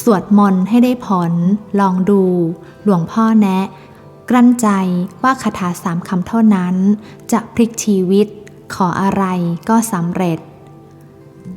สวดมนต์ให้ได้ผล ลองดู หลวงพ่อแนะ กลั้นใจว่าคาถาสามคำเท่านั้น จะพลิกชีวิต ขออะไรก็สำเร็จ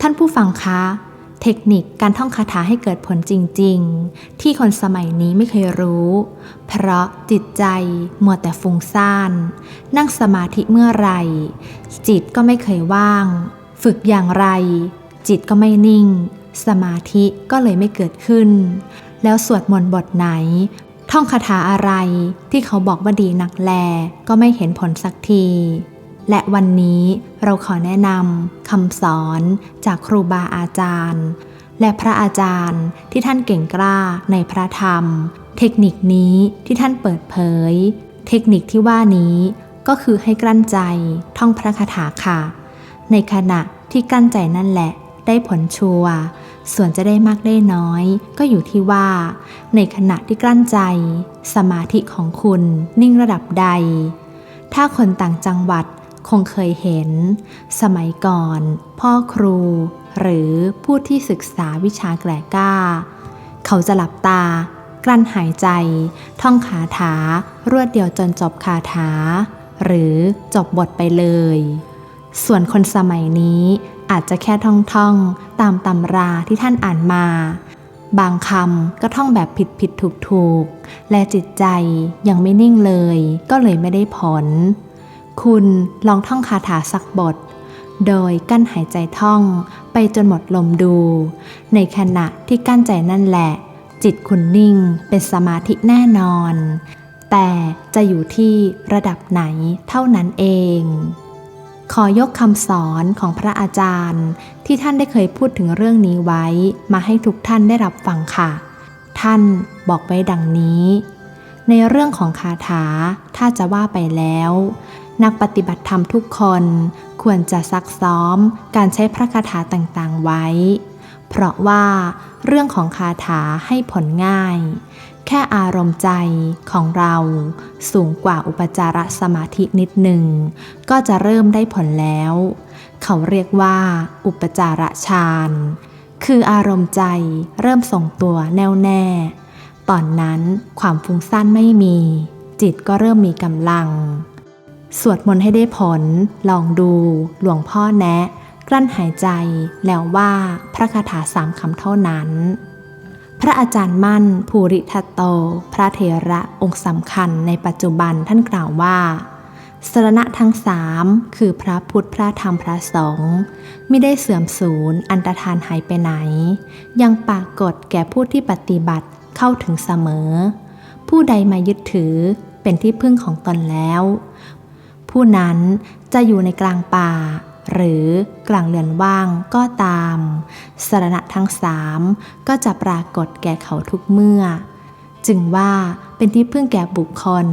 ท่านผู้ฟังคะ เทคนิคการท่องคาถาให้เกิดผลจริง ๆ ที่คนสมัยนี้ไม่เคยรู้ เพราะจิตใจมัวแต่ฟุ้งซ่าน นั่งสมาธิเมื่อไร จิตก็ไม่เคยว่าง ฝึกอย่างไร จิตก็ไม่นิ่ง สมาธิก็เลยไม่เกิดขึ้น แล้วสวดมนต์บทไหน ท่องคาถาอะไรที่เขาบอกว่าดีนักแล ก็ไม่เห็นผลสักที และวันนี้เราขอแนะนำคำสอนจากครูบาอาจารย์ และพระอาจารย์ที่ท่านเก่งกล้าในพระธรรม เทคนิคนี้ที่ท่านเปิดเผย เทคนิคที่ว่านี้ก็คือให้กลั้นใจท่องพระคาถาค่ะ ในขณะที่กลั้นใจนั่นแหละ ได้ผลชัวร์ส่วนจะได้มากได้น้อย ก็อยู่ที่ว่า ในขณะที่กลั้นใจ สมาธิของคุณนิ่งระดับใด ถ้าคนต่างจังหวัดคงเคยเห็น สมัยก่อน พ่อครู หรือผู้ที่ศึกษาวิชาแกลก้า เขาจะหลับตา กลั้นหายใจ ท่องคาถารวดเดียวจนจบคาถา หรือจบบทไปเลย ส่วนคนสมัยนี้ อาจจะแค่ท่องท่องๆ ตามตำราที่ท่านอ่านมา บางคำก็ท่องแบบผิดผิดถูกถูกและจิตใจยังไม่นิ่งเลย ก็เลยไม่ได้ผล คุณลองท่องคาถาสักบท โดยกั้นหายใจท่องไปจนหมดลมดู ในขณะที่กั้นใจนั่นแหละ จิตคุณนิ่งเป็นสมาธิแน่นอน แต่จะอยู่ที่ระดับไหนเท่านั้นเอง ขอยกคำสอนของพระอาจารย์ ที่ท่านได้เคยพูดถึงเรื่องนี้ไว้มาให้ทุกท่านได้รับฟังค่ะ ท่านบอกไว้ดังนี้ ในเรื่องของคาถาถ้าจะว่าไปแล้ว นักปฏิบัติธรรมทุกคนควรจะซักซ้อมการใช้พระคาถาต่างๆไว้ เพราะว่าเรื่องของคาถาให้ผลง่าย แค่อารมณ์ใจของเราสูงกว่าอุปจารสมาธินิดหนึ่ง ก็จะเริ่มได้ผลแล้ว เขาเรียกว่า อุปจารฌานคืออารมณ์ใจเริ่มส่งตัวแน่วแน่ ตอนนั้นความฟุ้งซ่านไม่มี จิตก็เริ่มมีกำลัง สวดมนต์ให้ได้ผล ลองดูหลวงพ่อแนะ กลั้นหายใจแล้วว่าพระคาถาสามคำเท่านั้น พระอาจารย์มั่น ภูริทัตโต พระเถระองค์สำคัญในปัจจุบันท่านกล่าวว่าสรณะทั้งสามคือพระพุทธพระธรรมพระสงฆ์ไม่ได้เสื่อมสูญอันตรธานหายไปไหน ยังปรากฏแก่ผู้ที่ปฏิบัติเข้าถึงเสมอ ผู้ใดมายึดถือเป็นที่พึ่งของตนแล้ว ผู้นั้นจะอยู่ในกลางป่า หรือกลางเรือนว่างก็ตาม สรณะทั้งสามก็จะปรากฏแก่เขาทุกเมื่อ จึงว่าเป็นที่พึ่งแก่บุคคล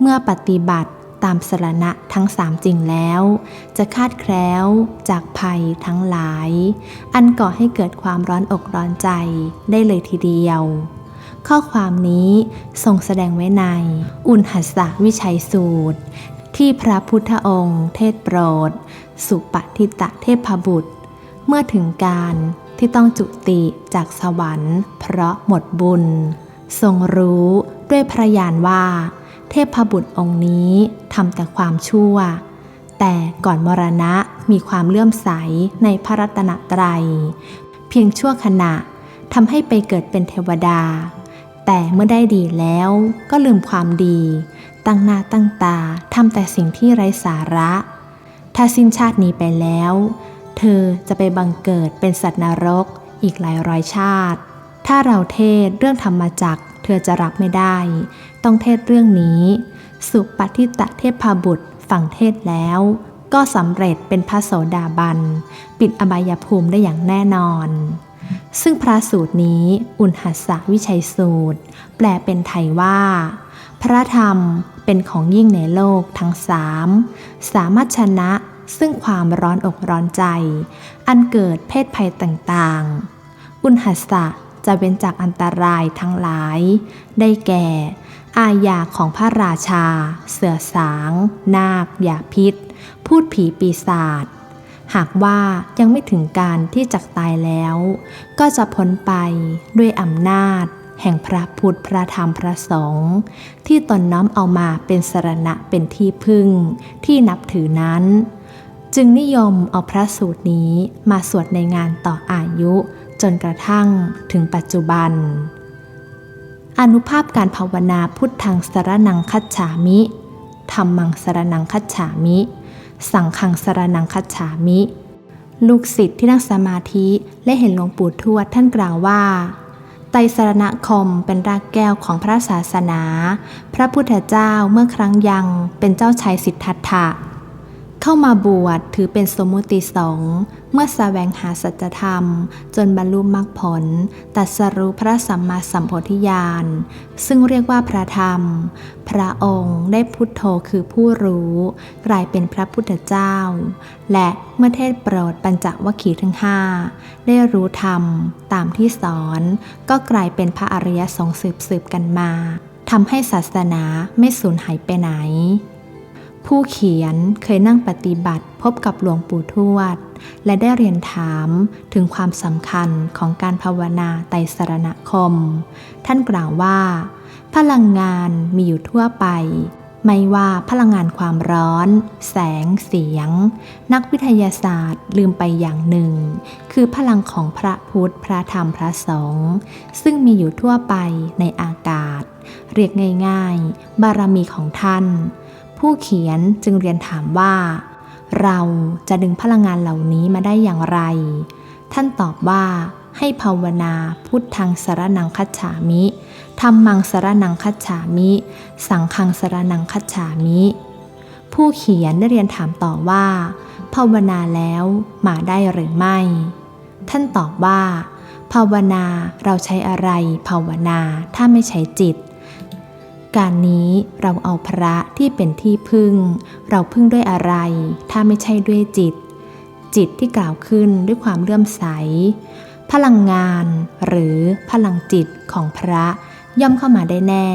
เมื่อปฏิบัติตามสรณะทั้งสามจริงแล้ว จะคาดแคล้วจากภัยทั้งหลาย อันก่อให้เกิดความร้อนอกร้อนใจได้เลยทีเดียว ข้อความนี้ทรงแสดงไว้ใน อุณหัสสวิชัยสูตร ที่พระพุทธองค์เทศโปรด สุปฏิตะเทพบุตร เมื่อถึงการที่ต้องจุติจากสวรรค์ เพราะหมดบุญ ทรงรู้ด้วยพระญาณว่า เทพบุตรองค์นี้ทำแต่ความชั่ว แต่ก่อนมรณะมีความเลื่อมใสในพระรัตนตรัย เพียงชั่วขณะทำให้ไปเกิดเป็นเทวดา แต่เมื่อได้ดีแล้วก็ลืมความดี ตั้งหน้าตั้งตาทำแต่สิ่งที่ไร้สาระ ถ้าสิ้นชาตินี้ไปแล้ว เธอจะไปบังเกิดเป็นสัตว์นรกอีกหลายร้อยชาติ ถ้าเราเทศเรื่องธรรมจักเธอจะรับไม่ได้ ต้องเทศเรื่องนี้ สุปฏิตะเทพบุตรฝั่งเทศแล้ว ก็สำเร็จเป็นพระโสดาบัน ปิดอบายภูมิได้อย่างแน่นอน ซึ่งพระสูตรนี้อุณหัสสวิชัยสูตร แปลเป็นไทยว่า พระธรรมเป็นของยิ่งในโลกทั้งสาม สามารถชนะ ซึ่งความร้อนอกร้อนใจ อันเกิดเพศภัยต่างๆ อุณหัสสะจะเว้นจากอันตรายทั้งหลาย ได้แก่ อาญาของพระราชา เสือสาง นาคยาพิษ พูดผีปีศาจ หากว่ายังไม่ถึงการที่จักตายแล้ว ก็จะพ้นไปด้วยอำนาจ แห่งพระพุทธพระธรรมพระสงฆ์ที่ตนน้อมเอามาเป็นสรณะเป็นที่พึ่ง ที่นับถือนั้น จึงนิยมเอาพระสูตรนี้มาสวดในงานต่ออายุจนกระทั่งถึงปัจจุบัน อนุภาพการภาวนาพุทธังสรนังคัจฉามิธรรมังสรนังคัจฉามิ สังฆังสรนังคัจฉามิ ลูกศิษย์ที่นั่งสมาธิและเห็นหลวงปู่ทวดท่านกล่าวว่าไตรสรณคมเป็นรากแก้วของพระศาสนา พระพุทธเจ้าเมื่อครั้งยังเป็นเจ้าชายสิทธัตถะ เข้ามาบวชถือเป็นสมุติสงฆ์เมื่อแสวงหาสัจธรรม จนบรรลุมรรคผลตรัสรู้พระสัมมาสัมโพธิญาณ ซึ่งเรียกว่าพระธรรม พระองค์ได้พุทโธคือผู้รู้ กลายเป็นพระพุทธเจ้า และเมื่อเทศโปรดปัญจวัคคีย์ทั้งห้าได้รู้ธรรมตามที่สอน ก็กลายเป็นพระอริยสงฆ์สืบสืบกันมาทำให้ศาสนาไม่สูญหายไปไหน ผู้เขียนเคยนั่งปฏิบัติพบกับหลวงปู่ทวด และได้เรียนถามถึงความสำคัญของการภาวนาไตรสรณคม ท่านกล่าวว่า พลังงานมีอยู่ทั่วไป ไม่ว่าพลังงานความร้อน แสง เสียง นักวิทยาศาสตร์ลืมไปอย่างหนึ่ง คือพลังของพระพุทธ พระธรรม พระสงฆ์ซึ่งมีอยู่ทั่วไปในอากาศ เรียกง่าย ๆ บารมีของท่าน ผู้เขียนจึงเรียนถามว่า เราจะดึงพลังงานเหล่านี้มาได้อย่างไร ท่านตอบว่าให้ภาวนาพุทธังสรนังคัจฉามิธรรมังสรนังคัจฉามิ สังฆังสรนังคัจฉามิ ผู้เขียนได้เรียนถามต่อว่า ภาวนาแล้วมาได้หรือไม่ ท่านตอบว่า ภาวนาเราใช้อะไรภาวนาถ้าไม่ใช้จิต การนี้เราเอาพระที่เป็นที่พึ่ง เราพึ่งด้วยอะไร ถ้าไม่ใช่ด้วยจิต จิตที่กล่าวขึ้นด้วยความเลื่อมใส พลังงานหรือพลังจิตของพระย่อมเข้ามาได้แน่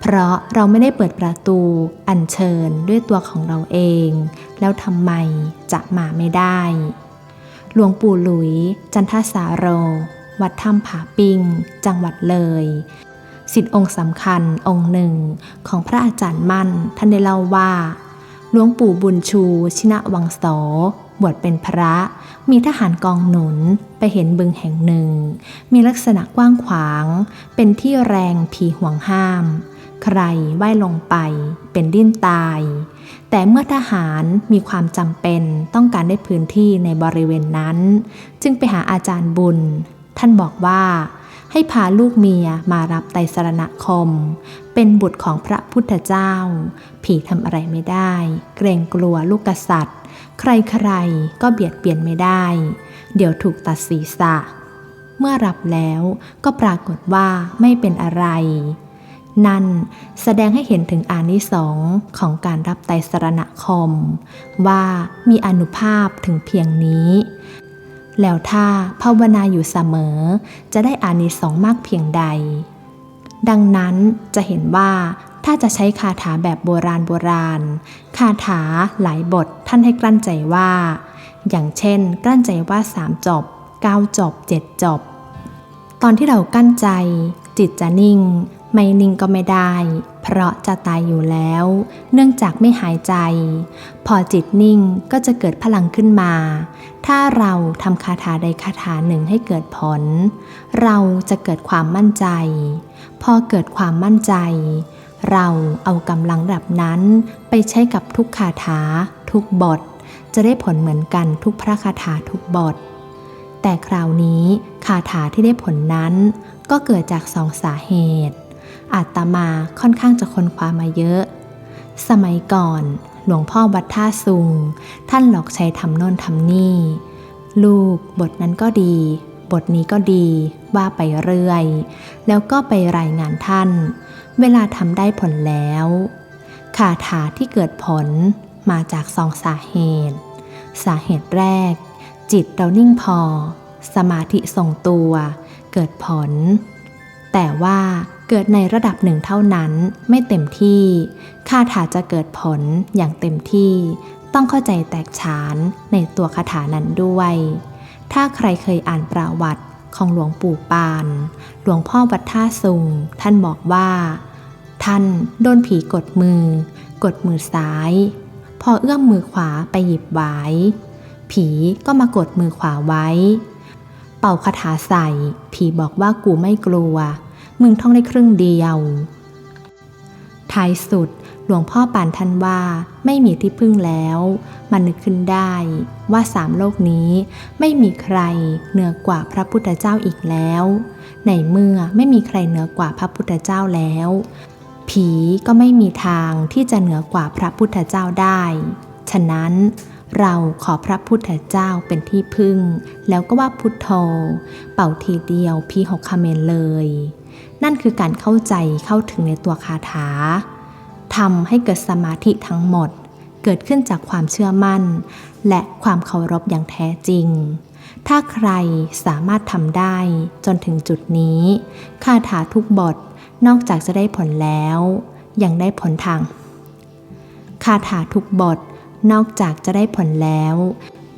เพราะเราไม่ได้เปิดประตูอัญเชิญด้วยตัวของเราเอง แล้วทำไมจะมาไม่ได้ หลวงปู่หลุย จันทสาโร วัดถ้ำผาปิง จังหวัดเลย สิทธิองค์สำคัญองค์หนึ่งของพระอาจารย์มั่น ท่านได้เล่าว่าหลวงปู่บุญชูชินะวังโสบวชเป็นพระ มีทหารกองหนุนไปเห็นบึงแห่งหนึ่ง มีลักษณะกว้างขวาง เป็นที่แรงผีห่วงห้าม ใครว่ายลงไปเป็นดิ้นตาย แต่เมื่อทหารมีความจำเป็นต้องการได้พื้นที่ในบริเวณนั้น จึงไปหาอาจารย์บุญ ท่านบอกว่า ให้พาลูกเมียมารับไตสรณคม เป็นบุตรของพระพุทธเจ้า ผีทำอะไรไม่ได้ เกรงกลัวลูกกษัตริย์ ใครๆก็เบียดเบียนไม่ได้ เดี๋ยวถูกตัดศีรษะ เมื่อรับแล้วก็ปรากฏว่าไม่เป็นอะไร นั่นแสดงให้เห็นถึงอานิสงส์ของการรับไตสรณคม ว่ามีอนุภาพถึงเพียงนี้ แล้วถ้าภาวนาอยู่เสมอ จะได้อานิสงส์มากเพียงใด ดังนั้นจะเห็นว่าถ้าจะใช้คาถาแบบโบราณโบราณ คาถาหลายบทท่านให้กลั้นใจว่า อย่างเช่น กลั้นใจว่าสามจบเก้าจบเจ็ดจบ ตอนที่เรากั้นใจ จิตจะนิ่ง ไม่นิ่งก็ไม่ได้ เพราะจะตายอยู่แล้ว เนื่องจากไม่หายใจ พอจิตนิ่งก็จะเกิดพลังขึ้นมา ถ้าเราทำคาถาใดคาถาหนึ่งให้เกิดผล เราจะเกิดความมั่นใจ พอเกิดความมั่นใจ เราเอากำลังระดับนั้นไปใช้กับทุกคาถา ทุกบท จะได้ผลเหมือนกันทุกพระคาถาทุกบท แต่คราวนี้คาถาที่ได้ผลนั้น ก็เกิดจากสองสาเหตุ อาตมาค่อนข้างจะค้นคว้ามาเยอะ สมัยก่อน หลวงพ่อวัดท่าซุง ท่านหลอกใช้ทำโน่นทำนี่ ลูกบทนั้นก็ดี บทนี้ก็ดีว่าไปเรื่อย แล้วก็ไปรายงานท่าน เวลาทำได้ผลแล้วคาถาที่เกิดผลมาจากสองสาเหตุ สาเหตุแรก จิตเรานิ่งพอ สมาธิทรงตัว เกิดผล แต่ว่า เกิดในระดับหนึ่งเท่านั้นไม่เต็มที่คาถาจะเกิดผลอย่างเต็มที่ ต้องเข้าใจแตกฉานในตัวคาถานั้นด้วย ถ้าใครเคยอ่านประวัติของหลวงปู่ปาน หลวงพ่อวัดท่าสุง ท่านบอกว่า ท่านโดนผีกดมือ กดมือซ้าย พอเอื้อมมือขวาไปหยิบไว้ ผีก็มากดมือขวาไว้ เป่าคาถาใส่ ผีบอกว่ากูไม่กลัว มึงท่องได้ครึ่งเดียว ท้ายสุดหลวงพ่อปานท่านว่าไม่มีที่พึ่งแล้ว มันนึกขึ้นได้ว่าสามโลกนี้ไม่มีใครเหนือกว่าพระพุทธเจ้าอีกแล้ว ในเมื่อไม่มีใครเหนือกว่าพระพุทธเจ้าแล้ว ผีก็ไม่มีทางที่จะเหนือกว่าพระพุทธเจ้าได้ ฉะนั้นเราขอพระพุทธเจ้าเป็นที่พึ่ง แล้วก็ว่าพุทโธ เป่าทีเดียวพีหกคเมนเลย นั่นคือการเข้าใจเข้าถึงในตัวคาถาทำให้เกิดสมาธิทั้งหมด เกิดขึ้นจากความเชื่อมั่น และความเคารพอย่างแท้จริง ถ้าใครสามารถทำได้จนถึงจุดนี้ คาถาทุกบทนอกจากจะได้ผลแล้ว ยังได้ผลทาง คาถาทุกบทนอกจากจะได้ผลแล้ว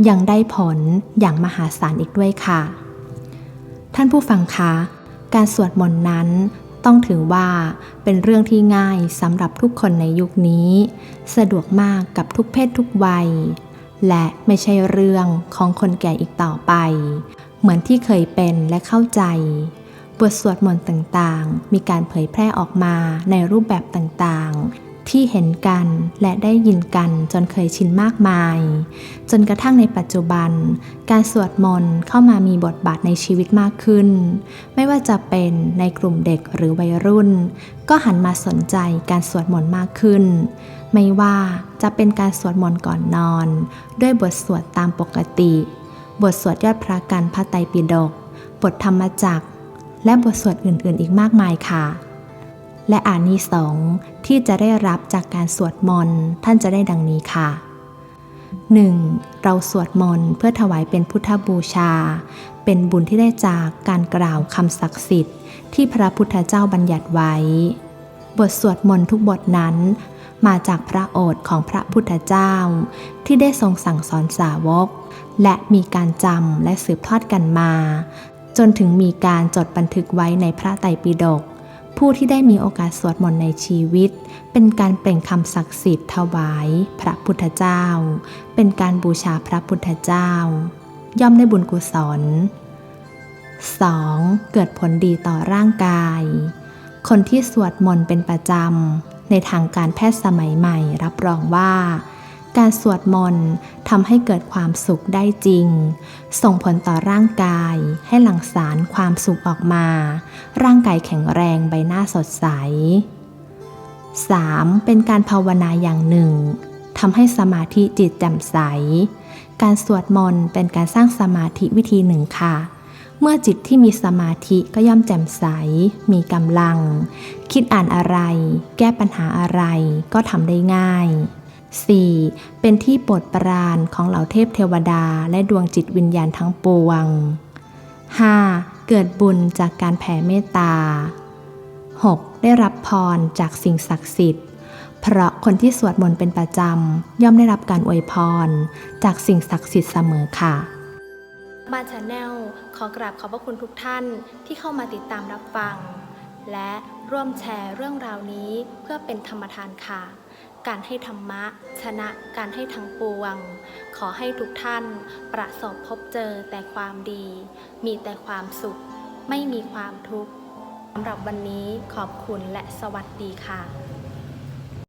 ยังได้ผลอย่างมหาศาลอีกด้วยค่ะ ท่านผู้ฟังคะ การสวดมนต์นั้นต้องถือว่าเป็นเรื่องที่ง่ายสำหรับทุกคนในยุคนี้ สะดวกมากกับทุกเพศทุกวัย และไม่ใช่เรื่องของคนแก่อีกต่อไป เหมือนที่เคยเป็นและเข้าใจ บทสวดมนต์ต่างๆ มีการเผยแพร่ออกมาในรูปแบบต่างๆ ที่เห็นกันและได้ยินกันจนเคยชินมากมาย จนกระทั่งในปัจจุบัน การสวดมนต์เข้ามามีบทบาทในชีวิตมากขึ้น ไม่ว่าจะเป็นในกลุ่มเด็กหรือวัยรุ่น ก็หันมาสนใจการสวดมนต์มากขึ้น ไม่ว่าจะเป็นการสวดมนต์ก่อนนอน ด้วยบทสวดตามปกติ บทสวดยอดพระกันพระไตรปิฎกบทธรรมจักรและบทสวดอื่นๆ อีกมากมายค่ะ และอานิสงส์ที่จะได้รับจากการสวดมนต์ท่านจะได้ดังนี้ค่ะ 1. เราสวดมนต์เพื่อถวายเป็นพุทธบูชา เป็นบุญที่ได้จากการกล่าวคำศักดิ์สิทธิ์ ที่พระพุทธเจ้าบัญญัติไว้ บทสวดมนต์ทุกบทนั้น มาจากพระโอษฐ์ของพระพุทธเจ้า ที่ได้ทรงสั่งสอนสาวก และมีการจำและสืบทอดกันมา จนถึงมีการจดบันทึกไว้ในพระไตรปิฎก ผู้ที่ได้มีโอกาสสวดมนต์ในชีวิต เป็นการเปล่งคำศักดิ์สิทธิ์ถวาย พระพุทธเจ้า เป็นการบูชาพระพุทธเจ้า ย่อมได้บุญกุศล 2. เกิดผลดีต่อร่างกาย คนที่สวดมนต์เป็นประจำในทางการแพทย์สมัยใหม่รับรองว่า การสวดมนต์ทำให้เกิดความสุขได้จริง ส่งผลต่อร่างกายให้หลั่งสารความสุขออกมา ร่างกายแข็งแรงใบหน้าสดใส 3. เป็นการภาวนาอย่างหนึ่งทำให้สมาธิจิตแจ่มใส การสวดมนต์เป็นการสร้างสมาธิวิธีหนึ่งค่ะ เมื่อจิตที่มีสมาธิก็ย่อมแจ่มใส มีกำลัง คิดอ่านอะไร แก้ปัญหาอะไรก็ทำได้ง่าย 4. เป็นที่โปรดปรานของเหล่าเทพเทวดาและดวงจิตวิญญาณทั้งปวง 5. เกิดบุญจากการแผ่เมตตา 6. ได้รับพรจากสิ่งศักดิ์สิทธิ์ เพราะคนที่สวดมนต์เป็นประจำ ย่อมได้รับการอวยพร จากสิ่งศักดิ์สิทธิ์เสมอค่ะบ้านชาแนลขอกราบขอบพระคุณทุกท่านที่เข้ามาติดตามรับฟัง และร่วมแชร์เรื่องราวนี้เพื่อเป็นธรรมทานค่ะ การให้ธรรมะ ชนะการให้ทั้งปวง ขอให้ทุกท่านประสบพบเจอแต่ความดี มีแต่ความสุข ไม่มีความทุกข์สำหรับวันนี้ขอบคุณและสวัสดีค่ะ